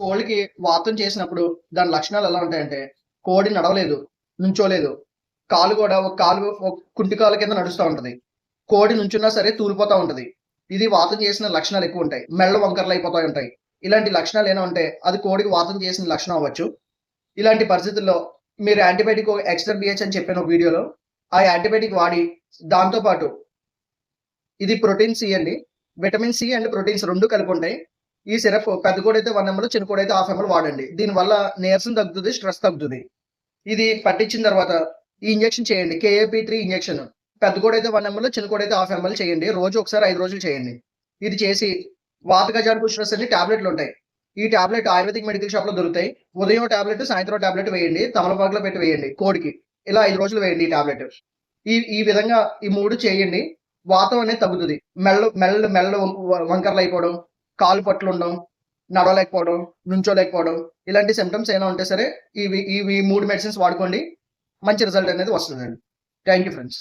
కోడికి వాతం చేసినప్పుడు దాని లక్షణాలు ఎలా ఉంటాయంటే కోడి నడవలేదు నుంచోలేదు. కాలు కూడా ఒక కాలు ఒక కుంటి కాలు కింద నడుస్తూ ఉంటుంది. కోడి నుంచున్నా సరే తూలిపోతూ ఉంటుంది. ఇది వాతం చేసిన లక్షణాలు ఎక్కువ ఉంటాయి. మెళ్ళ వంకరలు అయిపోతూ ఉంటాయి. ఇలాంటి లక్షణాలు ఏమైనా ఉంటే అది కోడికి వాతం చేసిన లక్షణం అవ్వచ్చు. ఇలాంటి పరిస్థితుల్లో మీరు యాంటీబయాటిక్ ఎక్స్ట్రా బిహెచ్ అని చెప్పిన ఒక వీడియోలో. ఆ యాంటీబయాటిక్ వాడి దాంతోపాటు ఇది ప్రోటీన్ సి అండి. విటమిన్ సి అండ్ ప్రోటీన్స్ రెండు కలిపి ఉంటాయి. ఈ సిరప్ పెద్ద కూడా అయితే వన్ ఎంఎల్ చిన్న కూడా అయితే హాఫ్ ఎంఎల్ వాడండి. దీనివల్ల నీరసం తగ్గుతుంది స్ట్రెస్ తగ్గుతుంది. ఇది పట్టించిన తర్వాత ఈ ఇంజెక్షన్ చేయండి. KAP three injection. పెద్ద కూడా అయితే వన్ ఎంఎల్ చిన్న కూడా అయితే హాఫ్ ఎంఎల్ చేయండి. రోజు ఒకసారి ఐదు రోజులు చేయండి. ఇది చేసి వాత గజాలు స్ట్రెస్ అన్ని టాబ్లెట్లు ఉంటాయి. ఈ టాబ్లెట్ ఆయుర్వేదిక్ మెడికల్ షాప్లో దొరుకుతాయి. ఉదయం టాబ్లెట్ సాయంత్రం టాబ్లెట్ వేయండి. తమలపాకులో పెట్టి వేయండి. కోడికి. ఇలా ఐదు రోజులు వేయండి ఈ టాబ్లెట్. ఈ ఈ విధంగా ఈ మూడు చేయండి. వాతం అనేది తగ్గుతుంది. మెల్ల మెల్ల మెల్ల వంకర్లు వంకరలు అయిపోవడం కాలు పట్లు ఉండడం నడవలేకపోవడం నుంచోలేకపోవడం ఇలాంటి సిమ్టమ్స్ ఏమైనా ఉంటే సరే ఇవి ఇవి మూడు మెడిసిన్స్ వాడుకోండి. మంచి రిజల్ట్ అనేది వస్తుందండి. Thank you friends